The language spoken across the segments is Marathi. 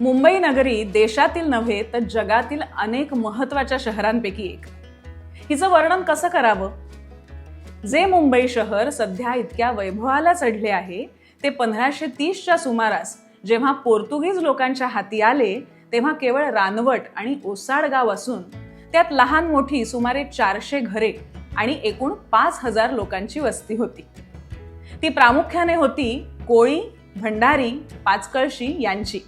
मुंबई नगरी देशातील नव्हे तर जगातील अनेक महत्त्वाच्या शहरांपैकी एक. हिचं वर्णन कसं करावं? जे मुंबई शहर सध्या इतक्या वैभवाला चढले आहे ते पंधराशे तीसच्या सुमारास जेव्हा पोर्तुगीज लोकांच्या हाती आले तेव्हा केवळ रानवट आणि ओसाड गाव असून त्यात लहान मोठी सुमारे चारशे घरे आणि एकूण पाच हजार लोकांची वस्ती होती. ती प्रामुख्याने होती कोळी भंडारी पाचकळशी यांची.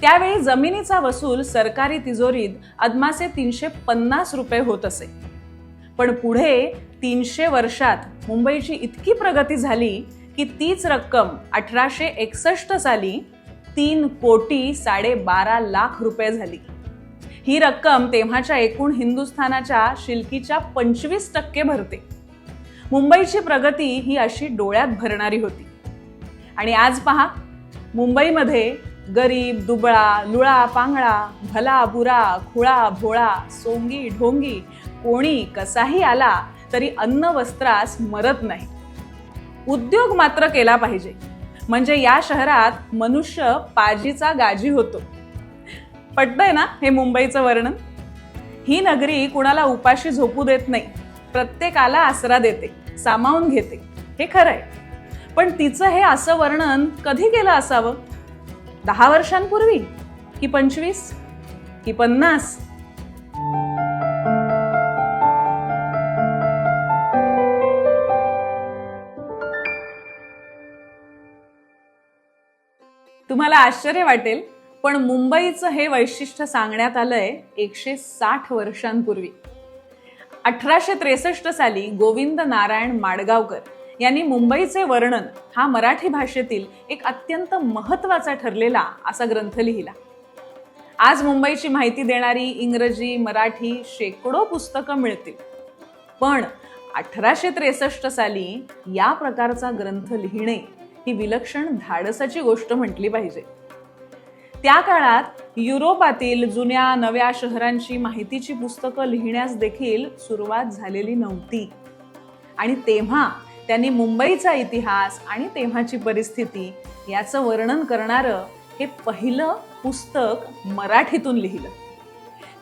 त्यावेळी जमिनीचा वसूल सरकारी तिजोरीत अदमासे तीनशे पन्नास रुपये होत असे. पण पुढे तीनशे वर्षात मुंबईची इतकी प्रगती झाली की तीच रक्कम अठराशे एकसष्ट साली तीन कोटी साडेबारा लाख रुपये झाली. ही रक्कम तेव्हाच्या एकूण हिंदुस्थानाच्या शिल्कीच्या पंचवीस टक्के भरते. मुंबईची प्रगती ही अशी डोळ्यात भरणारी होती. आणि आज पहा मुंबईमध्ये गरीब दुबळा लुळा पांगळा भला बुरा खुळा भोळा सोंगी ढोंगी कोणी कसाही आला तरी अन्न वस्त्रास मरत नाही. उद्योग मात्र केला पाहिजे. म्हणजे या शहरात मनुष्य पाजीचा गाजी होतो. पटतंय ना हे मुंबईचं वर्णन? ही नगरी कुणाला उपाशी झोपू देत नाही. प्रत्येकाला आसरा देते सामावून घेते. हे खरंय. पण तिचं हे असं वर्णन कधी केलं असावं? दहा वर्षांपूर्वी? की पंचवीस? की पन्नास? तुम्हाला आश्चर्य वाटेल पण मुंबईचं हे वैशिष्ट्य सांगण्यात आलंय एकशे साठ वर्षांपूर्वी. अठराशे त्रेसष्ट साली गोविंद नारायण माडगावकर. यांनी मुंबईचे वर्णन हा मराठी भाषेतील एक अत्यंत महत्त्वाचा ठरलेला असा ग्रंथ लिहिला. आज मुंबईची माहिती देणारी इंग्रजी मराठी शेकडो पुस्तकं मिळतील. पण अठराशे त्रेसष्ट साली या प्रकारचा ग्रंथ लिहिणे ही विलक्षण धाडसाची गोष्ट म्हटली पाहिजे. त्या काळात युरोपातील जुन्या नव्या शहरांची माहितीची पुस्तकं लिहिण्यास देखील सुरुवात झालेली नव्हती. आणि तेव्हा त्यांनी मुंबईचा इतिहास आणि तेव्हाची परिस्थिती याचं वर्णन करणारं हे पहिलं पुस्तक मराठीतून लिहिलं.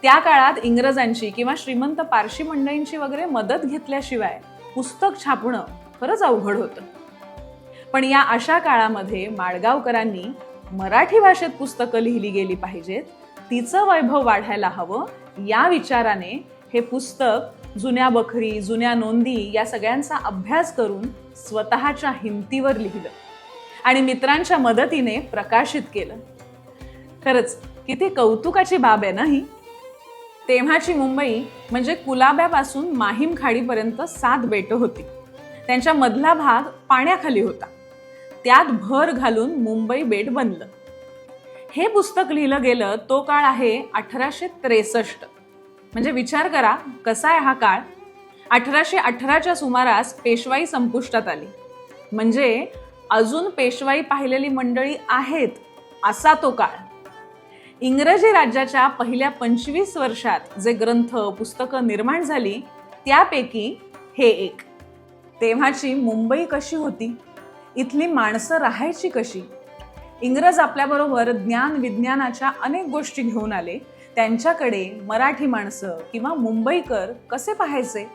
त्या काळात इंग्रजांची किंवा श्रीमंत पारशी मंडळींची वगैरे मदत घेतल्याशिवाय पुस्तक छापणं खरंच अवघड होतं. पण या अशा काळामध्ये माडगावकरांनी मराठी भाषेत पुस्तकं लिहिली गेली पाहिजेत तिचं वैभव वाढायला हवं या विचाराने हे पुस्तक जुन्या बखरी जुन्या नोंदी या सगळ्यांचा अभ्यास करून स्वतःच्या हिमतीवर लिहिलं आणि मित्रांच्या मदतीने प्रकाशित केलं. खरंच किती कौतुकाची बाब आहे ना ही? तेव्हाची मुंबई म्हणजे कुलाब्यापासून माहीम खाडीपर्यंत सात बेटं होती. त्यांच्या मधला भाग पाण्याखाली होता. त्यात भर घालून मुंबई बेट बनलं. हे पुस्तक लिहिलं गेलं तो काळ आहे अठराशे त्रेसष्ट. म्हणजे विचार करा कसा आहे हा काळ? अठराशे अठराच्या सुमारास पेशवाई संपुष्टात आली. म्हणजे अजून पेशवाई पाहिलेली मंडळी आहेत असा तो काळ. इंग्रजी राज्याच्या पहिल्या पंचवीस वर्षात जे ग्रंथ पुस्तकं निर्माण झाली त्यापैकी हे एक. तेव्हाची मुंबई कशी होती? इथली माणसं राहायची कशी? इंग्रज आपल्याबरोबर ज्ञान विज्ञानाच्या अनेक गोष्टी घेऊन आले त्यांच्याकडे मराठी माणसं किंवा मुंबईकर कसे पाहायचे?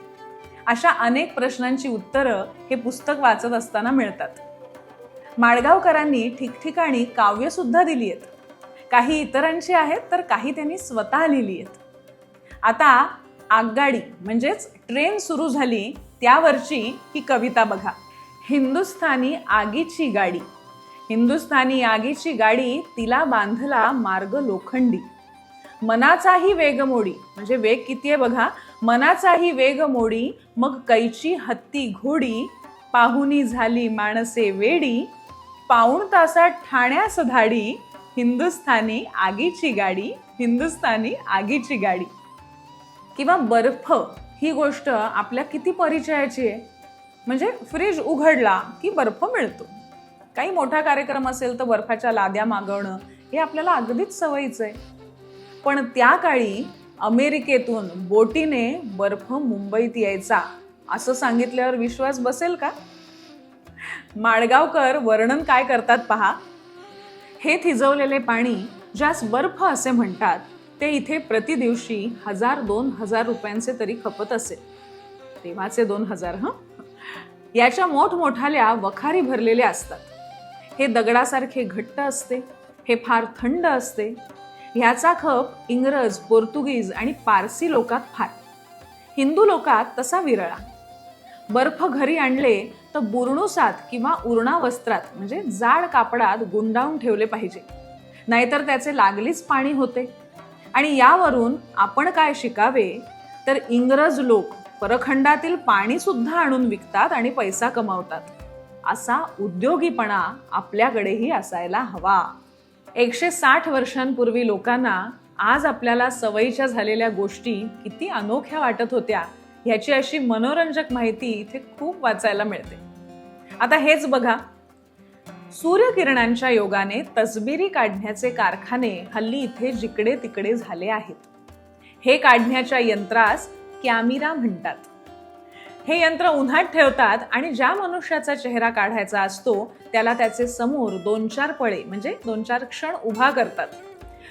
अशा अनेक प्रश्नांची उत्तरं हे पुस्तक वाचत असताना मिळतात. माळगावकरांनी ठिकठिकाणी काव्यसुद्धा दिली आहेत. काही इतरांची आहेत तर काही त्यांनी स्वतः लिहिली आहेत. आता आगगाडी म्हणजेच ट्रेन सुरू झाली त्यावरची ही कविता बघा. हिंदुस्थानी आगीची गाडी. हिंदुस्थानी आगीची गाडी तिला बांधला मार्ग लोखंडी. मनाचाही वेग मोडी म्हणजे वेग किती आहे बघा? मनाचाही वेग मोडी मग कैची हत्ती घोडी पाहुनी झाली माणसे वेडी पाऊण तासात ठाण्यास धाडी हिंदुस्थानी आगीची गाडी हिंदुस्थानी आगीची गाडी. किंवा बर्फ ही गोष्ट आपल्या किती परिचयाची आहे? म्हणजे फ्रीज उघडला की बर्फ मिळतो. काही मोठा कार्यक्रम असेल तर बर्फाच्या लाद्या मागवणं हे आपल्याला अगदीच सवयीचं आहे. पण त्या काळी अमेरिकेतून बोटीने बर्फ मुंबईत यायचा असं सांगितल्यावर विश्वास बसेल का? माडगावकर वर्णन काय करतात पहा. हे थिजवलेले पाणी ज्यास बर्फ असे म्हणतात ते इथे प्रतिदिवशी हजार दोन हजार रुपयांचे तरी खपत असेल तेव्हाचे दोन हजार हं? याच्या मोठमोठाल्या वखारी भरलेल्या असतात. हे दगडासारखे घट्ट असते हे फार थंड असते ह्याचा खप इंग्रज पोर्तुगीज आणि पारसी लोकात फार. हिंदू लोकात तसा विरळा. बर्फ घरी आणले तर बुरणुसात किंवा उरणा वस्त्रात म्हणजे जाड कापडात गुंडाळून ठेवले पाहिजे. नाहीतर त्याचे लागलीच पाणी होते. आणि यावरून आपण काय शिकावे? तर इंग्रज लोक परखंडातील पाणी सुद्धा आणून विकतात आणि पैसा कमावतात. असा उद्योगीपणा आपल्याकडेही असायला हवा. एकशे साठ वर्षांपूर्वी लोकांना आज आपल्याला सवयीच्या झालेल्या गोष्टी किती अनोख्या वाटत होत्या ह्याची अशी मनोरंजक माहिती इथे खूप वाचायला मिळते. आता हेच बघा. सूर्यकिरणांच्या योगाने तसबिरी काढण्याचे कारखाने हल्ली इथे जिकडे तिकडे झाले आहेत. हे काढण्याच्या यंत्रास कॅमिरा म्हणतात. हे यंत्र उन्हात ठेवतात आणि ज्या मनुष्याचा चेहरा काढायचा असतो त्याला त्याचे समोर दोन चार पळे म्हणजे दोन चार क्षण उभा करतात.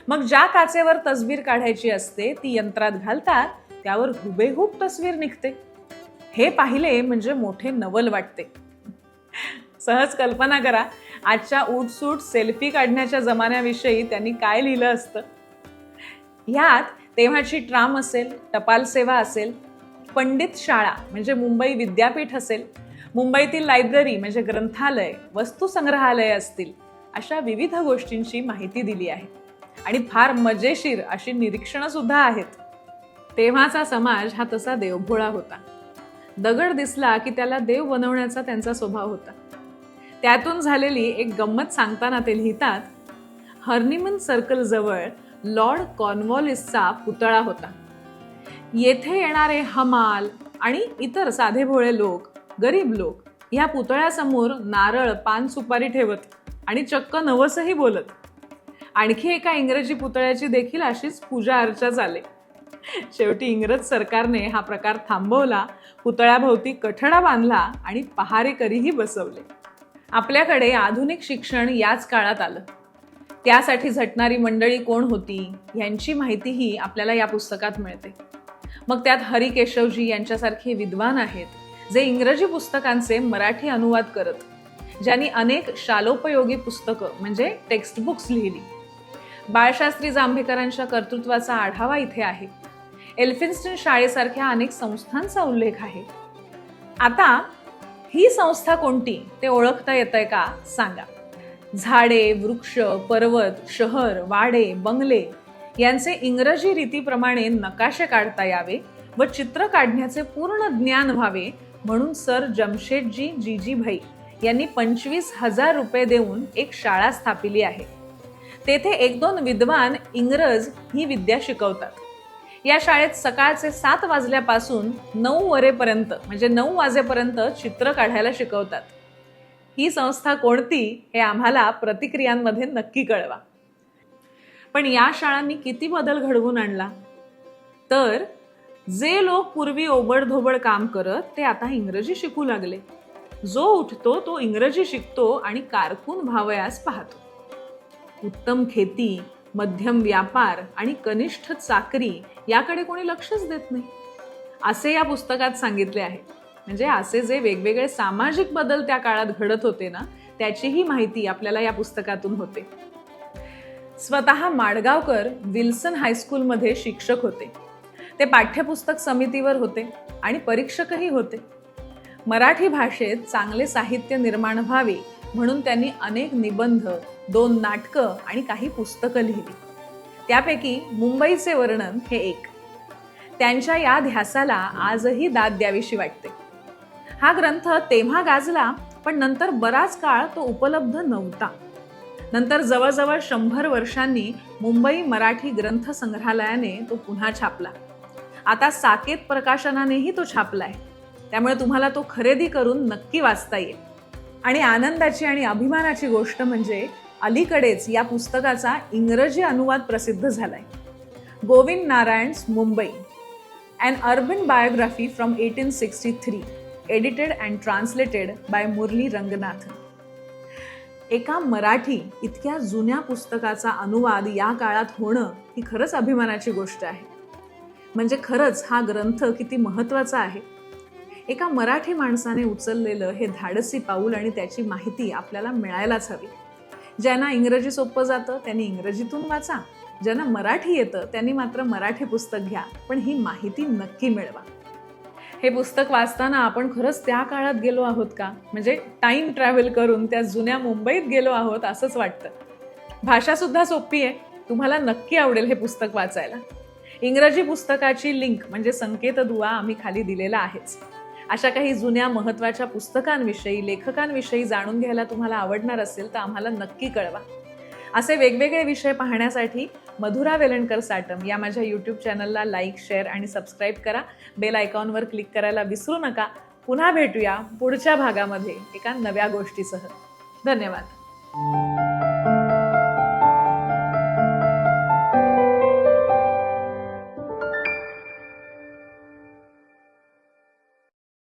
मग ज्या काचेवर तसबीर काढायची असते ती यंत्रात घालतात त्यावर हुबेहूब तस्वीर निघते. हे पाहिले म्हणजे मोठे नवल वाटते. सहज कल्पना करा आजच्या उठसूट सेल्फी काढण्याच्या जमान्याविषयी त्यांनी काय लिहिलं असतं? ह्यात तेव्हाची ट्राम असेल टपाल सेवा असेल पंडित शाळा म्हणजे मुंबई विद्यापीठ असेल मुंबईतील लायब्ररी म्हणजे ग्रंथालय वस्तुसंग्रहालय असतील अशा विविध गोष्टींची माहिती दिली आहे. आणि फार मजेशीर अशी निरीक्षणं सुद्धा आहेत. तेव्हाचा समाज हा तसा देवभोळा होता. दगड दिसला की त्याला देव बनवण्याचा त्यांचा स्वभाव होता. त्यातून झालेली एक गंमत सांगताना ते लिहितात हर्निमन सर्कलजवळ लॉर्ड कॉर्नवॉलिसचा पुतळा होता. येथे येणारे हमाल आणि इतर साधे भोळे लोक गरीब लोक ह्या पुतळ्यासमोर नारळ पान सुपारी ठेवत आणि चक्क नवसही बोलत. आणखी एका इंग्रजी पुतळ्याची देखील अशीच पूजा अर्चा झाली. शेवटी इंग्रज सरकारने हा प्रकार थांबवला पुतळ्याभोवती कठडा बांधला आणि पहारेकरीही बसवले. आपल्याकडे आधुनिक शिक्षण याच काळात आलं. त्यासाठी झटणारी मंडळी कोण होती यांची माहितीही आपल्याला या पुस्तकात मिळते. मग त्यात हरिकेशवजी यांच्यासारखे विद्वान आहेत जे इंग्रजी पुस्तकांचे मराठी अनुवाद करत ज्यांनी अनेक शालोपयोगी पुस्तकं म्हणजे टेक्स्टबुक्स लिहिली. बाळशास्त्री जांभेकरांच्या कर्तृत्वाचा आढावा इथे आहे. एल्फिन्स्टन शाळेसारख्या अनेक संस्थांचा उल्लेख आहे. आता ही संस्था कोणती ते ओळखता येत आहे का? सांगा. झाडे वृक्ष पर्वत शहर वाडे बंगले यांचे इंग्रजी रीतीप्रमाणे नकाशे काढता यावे व चित्र काढण्याचे पूर्ण ज्ञान व्हावे म्हणून सर जमशेदजी जीजीभाई यांनी पंचवीस हजार रुपये देऊन एक शाळा स्थापिली आहे. तेथे एक दोन विद्वान इंग्रज ही विद्या शिकवतात. या शाळेत सकाळचे सात वाजल्यापासून नऊ वरेपर्यंत म्हणजे नऊ वाजेपर्यंत चित्र काढायला शिकवतात. ही संस्था कोणती हे आम्हाला प्रतिक्रियांमध्ये नक्की कळवा. पण या शाळांनी किती बदल घडवून आणला? तर जे लोक पूर्वी ओबडधोबड काम करत ते आता इंग्रजी शिकू लागले. जो उठतो तो इंग्रजी शिकतो आणि कारकून व्हावयास पाहतो. उत्तम खेती मध्यम व्यापार आणि कनिष्ठ चाकरी याकडे कोणी लक्षच देत नाही. असे या पुस्तकात सांगितले आहे. म्हणजे असे जे वेगवेगळे सामाजिक बदल त्या काळात घडत होते ना त्याचीही माहिती आपल्याला या पुस्तकातून होते. स्वतः माडगावकर विल्सन हायस्कूलमध्ये शिक्षक होते. ते पाठ्यपुस्तक समितीवर होते आणि परीक्षकही होते. मराठी भाषेत चांगले साहित्य निर्माण व्हावे म्हणून त्यांनी अनेक निबंध दोन नाटकं आणि काही पुस्तकं लिहिली. त्यापैकी मुंबईचे वर्णन हे एक. त्यांच्या या ध्यासाला आजही दाद द्यावीशी वाटते. हा ग्रंथ तेव्हा गाजला पण नंतर बराच काळ तो उपलब्ध नव्हता. नंतर जवळजवळ शंभर वर्षांनी मुंबई मराठी ग्रंथ संग्रहालयाने तो पुन्हा छापला. आता साकेत प्रकाशनानेही तो छापलाय. त्यामुळे तुम्हाला तो खरेदी करून नक्की वाचता येईल. आणि आनंदाची आणि अभिमानाची गोष्ट म्हणजे अलीकडेच या पुस्तकाचा इंग्रजी अनुवाद प्रसिद्ध झालाय. Govind Narayan's Mumbai and urban biography from eighteen sixty three edited and translated by Murali Ranganathan एका मराठी इतक्या जुन्या पुस्तकाचा अनुवाद या काळात होणं ही खरंच अभिमानाची गोष्ट आहे. म्हणजे खरंच हा ग्रंथ किती महत्त्वाचा आहे. एका मराठी माणसाने उचललेलं हे धाडसी पाऊल आणि त्याची माहिती आपल्याला मिळायलाच हवी. ज्यांना इंग्रजी सोपं जातं त्यांनी इंग्रजीतून वाचा. ज्यांना मराठी येतं त्यांनी मात्र मराठी पुस्तक घ्या पण ही माहिती नक्की मिळवा. हे पुस्तक वाचताना आपण खरंच त्या काळात गेलो आहोत का? म्हणजे टाईम ट्रॅव्हल करून त्या जुन्या मुंबईत गेलो आहोत असंच वाटतं. भाषा सुद्धा सोपी आहे. तुम्हाला नक्की आवडेल हे पुस्तक वाचायला. इंग्रजी पुस्तकाची लिंक म्हणजे संकेत दुवा आम्ही खाली दिलेला आहेच. अशा काही जुन्या महत्त्वाच्या पुस्तकांविषयी लेखकांविषयी जाणून घ्यायला तुम्हाला आवडणार असेल तर आम्हाला नक्की कळवा. असे वेगवेगळे विषय पाहण्यासाठी मधुरा वेलणकर साटम या माझ्या यूट्यूब चॅनलला लाईक शेअर आणि सबस्क्राईब करा. बेल आयकॉनवर क्लिक करायला विसरू नका. पुन्हा भेटूया पुढच्या भागामध्ये एका नव्या गोष्टीसह. धन्यवाद.